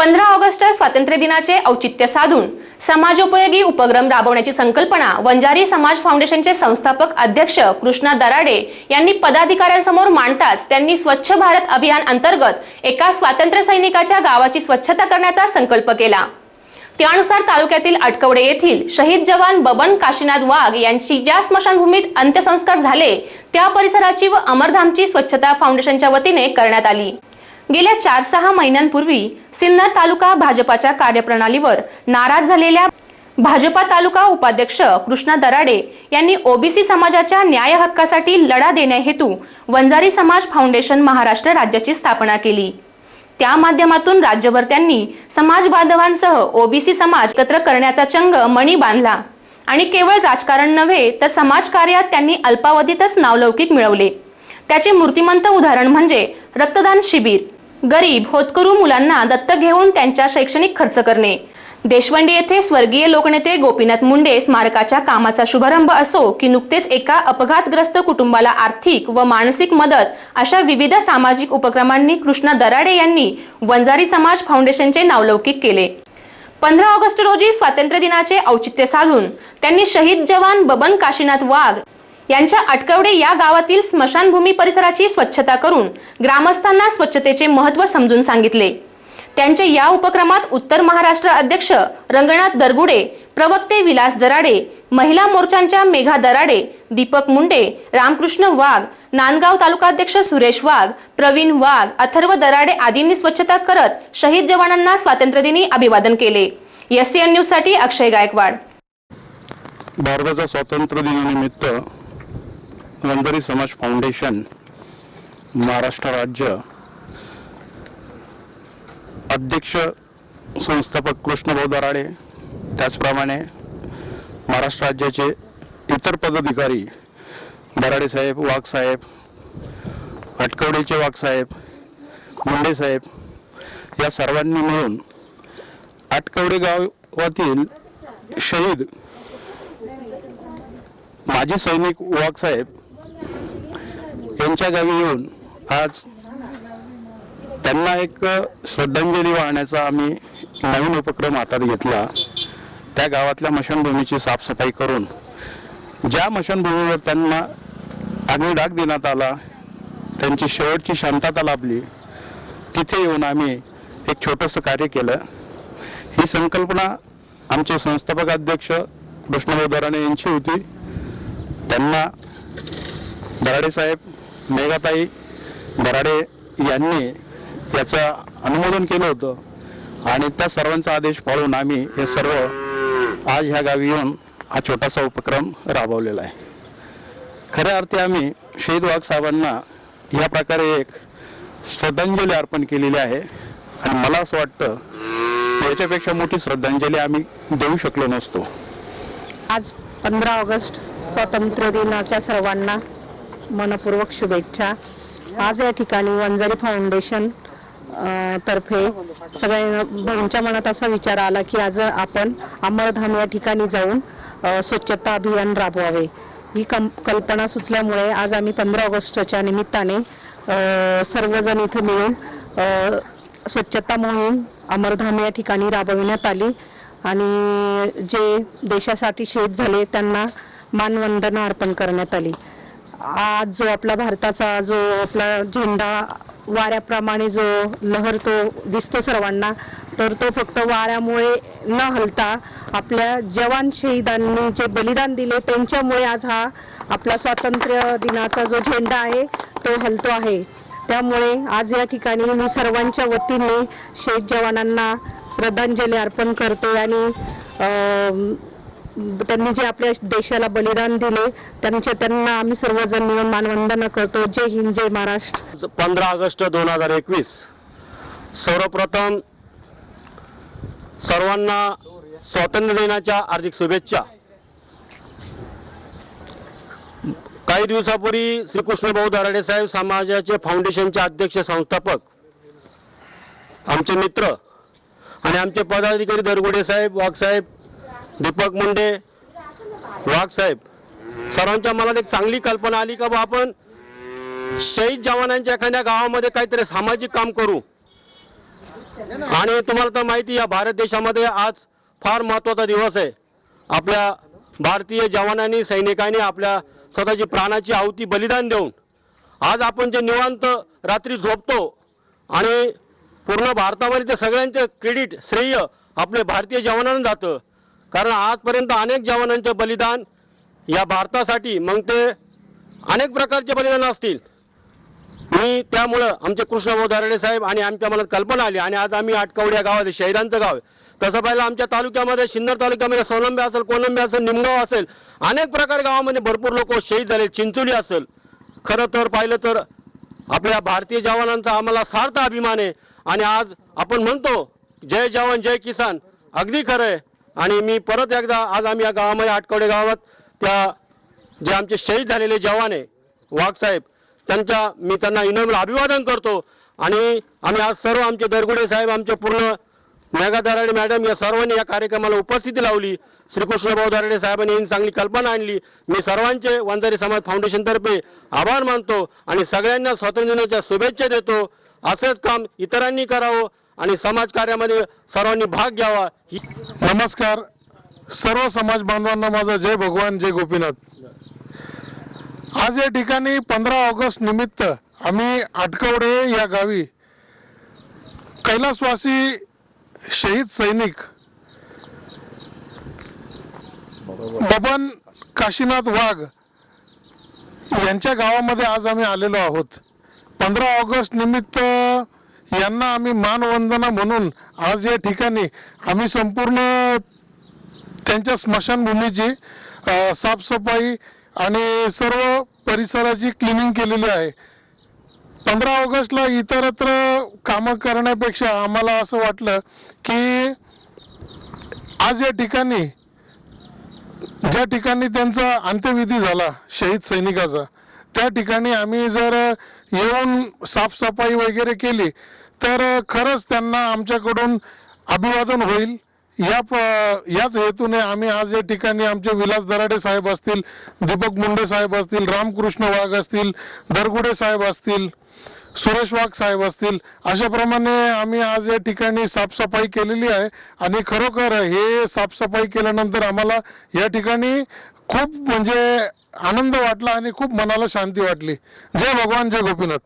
पंधरा ऑगस्ट स्वातंत्र्य दिनाचे औचित्य साधून समाजोपयोगी उपक्रम राबवण्याची संकल्पना वंजारी समाज फाउंडेशनचे संस्थापक अध्यक्ष कृष्णा दराडे यांनी पदाधिकाऱ्यांसमोर मांडताच त्यांनी स्वच्छ भारत अभियान अंतर्गत एका स्वातंत्र्य सैनिकाच्या गावाची स्वच्छता करण्याचा संकल्प केला. त्यानुसार तालुक्यातील अटकवडे येथील शहीद जवान बबन काशीनाथ वाघ यांची ज्या स्मशानभूमीत अंत्यसंस्कार झाले त्या परिसराची व अमरधामची स्वच्छता फाउंडेशनच्या वतीने करण्यात आली. गेल्या चार सहा महिन्यांपूर्वी सिन्नर तालुका भाजपाच्या कार्यप्रणालीवर नाराज झालेल्या भाजपा तालुका उपाध्यक्ष कृष्णा दराडे यांनी ओबीसी समाजाच्या न्याय हक्कासाठी लढा देण्याहेतू वंजारी समाज फाउंडेशन महाराष्ट्र राज्याची स्थापना केली. त्या माध्यमातून राज्यभर त्यांनी समाज बांधवांसह ओबीसी समाज एकत्र करण्याचा चंग मणी बांधला. आणि केवळ राजकारण नव्हे तर समाजकार्यात त्यांनी अल्पावधीतच नावलौकिक मिळवले. त्याचे मूर्तिमंत उदाहरण म्हणजे रक्तदान शिबिर. गरीब होतकरू मुलांना दत्तक घेऊन त्यांच्या शैक्षणिक खर्च करणे. देशवंडी येथे स्वर्गीय लोकनेते गोपीनाथ मुंडे स्मारकाच्या कामाचा शुभारंभ असो की नुकतेच एका अपघातग्रस्त कुटुंबाला आर्थिक व मानसिक मदत अशा विविध सामाजिक उपक्रमांनी कृष्णा दराडे यांनी वंजारी समाज फाउंडेशनचे नावलौकिक केले. पंधरा ऑगस्ट रोजी स्वातंत्र्य दिनाचे औचित्य साधून त्यांनी शहीद जवान बबन काशीनाथ वाघ यांच्या अटकवडे या गावातील स्मशानभूमी परिसराची स्वच्छता करून ग्रामस्थांना स्वच्छतेचे महत्त्व समजून सांगितले. त्यांचे या उपक्रमात उत्तर महाराष्ट्र अध्यक्ष रंगनाथ दरगुडे प्रवक्ते विलास दराडे महिला मोर्चांच्या मेघा दराडे दीपक मुंडे रामकृष्ण वाघ नांदगाव तालुकाध्यक्ष सुरेश वाघ प्रवीण वाघ अथर्व दराडे आदींनी स्वच्छता करत शहीद जवानांना स्वातंत्र्यदिनी अभिवादन केले. एस सी एन न्यूजसाठी अक्षय गायकवाड. भारताच्या स्वातंत्र्य दिनानिमित्त वंजारी समाज फाउंडेशन महाराष्ट्र राज्य अध्यक्ष संस्थापक कृष्णभाऊ दराडे त्याचप्रमाणे महाराष्ट्र राज्याचे इतर पदाधिकारी दराडे साहेब वाघसाहेब साहेब अटकवडेचे वाघ मुंडे साहेब या सर्वांनी मिळून आटकवडे गावातील शहीद माजी सैनिक वाघसाहेब त्यांच्या गावी येऊन आज त्यांना एक श्रद्धांजली वाहण्याचा आम्ही नवीन उपक्रम हातात घेतला. त्या गावातल्या मशानभूमीची साफसफाई करून ज्या मशानभूमीवर त्यांना अग्निडाग देण्यात आला त्यांची शेवटची शांतता लाभली तिथे येऊन आम्ही एक छोटंसं कार्य केलं. ही संकल्पना आमचे संस्थापक अध्यक्ष कृष्णभाऊ दराणे यांची होती. त्यांना दराडे साहेब मेघाताई बराडे यांनी याचं अनुमोदन केलं होतं. आणि त्या सर्वांचा आदेश पाळून आम्ही हे सर्व आज ह्या गावी येऊन हा छोटासा उपक्रम राबवलेला आहे. खऱ्या अर्थी आम्ही शहीद वाघ साहेबांना या प्रकारे एक श्रद्धांजली अर्पण केलेली आहे. आणि मला असं वाटतं याच्यापेक्षा मोठी श्रद्धांजली आम्ही देऊ शकलो नसतो. आज पंधरा ऑगस्ट स्वातंत्र्य दिनाच्या सर्वांना मनपूर्वक शुभेच्छा. आज या ठिकाणी वंजारी फाउंडेशन तर्फे सगळ्या भाऊंच्या मनात असा विचार आला की आज आपण अमरधाम या ठिकाणी जाऊन स्वच्छता अभियान राबवावे. ही कम कल्पना सुचल्यामुळे आज आम्ही पंधरा ऑगस्टच्या निमित्ताने सर्वजण इथं मिळून स्वच्छता मोहीम अमरधाम या ठिकाणी राबविण्यात आली. आणि जे देशासाठी शहीद झाले त्यांना मानवंदना अर्पण करण्यात आली. आज जो आपला भारताचा जो आपला झेंडा वाऱ्याप्रमाणे जो लहरतो दिसतो सर्वांना तर तो फक्त वाऱ्यामुळे न हलता आपल्या जवान शहीदांनी जे बलिदान दिले त्यांच्यामुळे आज हा आपला स्वातंत्र्य दिनाचा जो झेंडा आहे तो हलतो आहे. त्यामुळे आज या ठिकाणी मी सर्वांच्या वतीने शहीद जवानांना श्रद्धांजली अर्पण करते आणि त्यांनी जे आपल्या देशाला बलिदान दिले त्यांच्या त्यांना आम्ही सर्वजण मिळून मानवंदना करतो. जय हिंद जय महाराष्ट्र. पंधरा ऑगस्ट दोन हजार एकवीस सर्वप्रथम सर्वांना स्वातंत्र्य दिनाच्या हार्दिक शुभेच्छा. काही दिवसापूर्वी श्रीकृष्ण भाऊ दराडे साहेब समाजाचे फाउंडेशनचे अध्यक्ष संस्थापक आमचे मित्र आणि आमचे पदाधिकारी दरगुडे साहेब वाघ साहेब दीपक मुंडे वाघ साहेब. सर्वांच्या मनात एक चांगली कल्पना आली का बा आपण शहीद जवानांच्या एखाद्या गावामध्ये काहीतरी सामाजिक काम करू? आणि तुम्हाला तर माहिती या भारत देशामध्ये आज फार महत्त्वाचा दिवस आहे. आपल्या भारतीय जवानांनी सैनिकांनी आपल्या स्वतःची प्राणाची आहुती बलिदान देऊन आज आपण जे निवांत रात्री झोपतो आणि पूर्ण भारतामध्ये ते सगळ्यांचं क्रेडिट श्रेय आपले भारतीय जवानांना जातं. कारण आजपर्यंत अनेक जवानांचं बलिदान या भारतासाठी मग ते अनेक प्रकारचे बलिदान असतील. मी त्यामुळं आमचे कृष्णभाऊ धारडे साहेब आणि आमच्या मनात कल्पना आली आणि आज आम्ही आटकवडी या गावात शहरांचं गाव आहे. तसं पाहिलं आमच्या तालुक्यामध्ये सिन्नर तालुक्यामध्ये सोलंबे असेल कोलंबे असेल निमगाव असेल अनेक प्रकार गावामध्ये भरपूर लोक शहीद झाले. चिंचोली असेल. खरं तर पाहिलं तर आपल्या भारतीय जवानांचा आम्हाला सार्थ अभिमान आहे. आणि आज आपण म्हणतो जय जवान जय किसान. अगदी खरं आहे. आणि मी परत एकदा आज आम्ही या गावामध्ये आटकवडे गावात त्या जे आमचे शहीद झालेले जवान आहे वाघसाहेब त्यांच्या मी त्यांना इनोबल अभिवादन करतो. आणि आम्ही आज सर्व आमचे दरगुडे साहेब आमचे पूर्ण मेघा दराडे मॅडम या सर्वांनी या कार्यक्रमाला उपस्थिती लावली. श्रीकृष्णभाऊ दराडे साहेबांनी ही चांगली कल्पना आणली. मी सर्वांचे वंजारी समाज फाउंडेशनतर्फे आभार मानतो आणि सगळ्यांना स्वातंत्र्य दिनाच्या शुभेच्छा देतो. असंच काम इतरांनी करावं. आणि समाजकार्यामध्ये सर्वांनी भाग घ्यावा. ही नमस्कार. सर्व समाज बांधवांना माझा जय भगवान जय गोपीनाथ. आज या ठिकाणी पंधरा ऑगस्ट निमित्त आम्ही आटकवडे या गावी कैलासवासी शहीद सैनिक बबन काशीनाथ वाघ यांच्या गावामध्ये आज आम्ही आलेलो आहोत. पंधरा ऑगस्ट निमित्त यांना आम्ही मानवंदना म्हणून आज या ठिकाणी आम्ही संपूर्ण त्यांच्या स्मशानभूमीची साफसफाई आणि सर्व परिसराची क्लिनिंग केलेली आहे. पंधरा ऑगस्टला इतरत्र कामं करण्यापेक्षा आम्हाला असं वाटलं की आज या ठिकाणी ज्या ठिकाणी त्यांचा अंत्यविधी झाला शहीद सैनिकाचा त्या ठिकाणी आम्ही जर येऊन साफसफाई वगैरे केली तर खरंच त्यांना आमच्याकडून अभिवादन होईल. या प याच हेतूने आम्ही आज या ठिकाणी आमचे विलास दराडे साहेब असतील दीपक मुंडे साहेब असतील रामकृष्ण वाघ असतील दरगुडे साहेब असतील सुरेश वाघ साहेब असतील अशाप्रमाणे आम्ही आज या ठिकाणी साफसफाई केलेली आहे. आणि खरोखर हे साफसफाई केल्यानंतर आम्हाला या ठिकाणी खूप म्हणजे आनंद वाटला आणि खूप मनाला शांती वाटली. जय भगवान जय गोपीनाथ.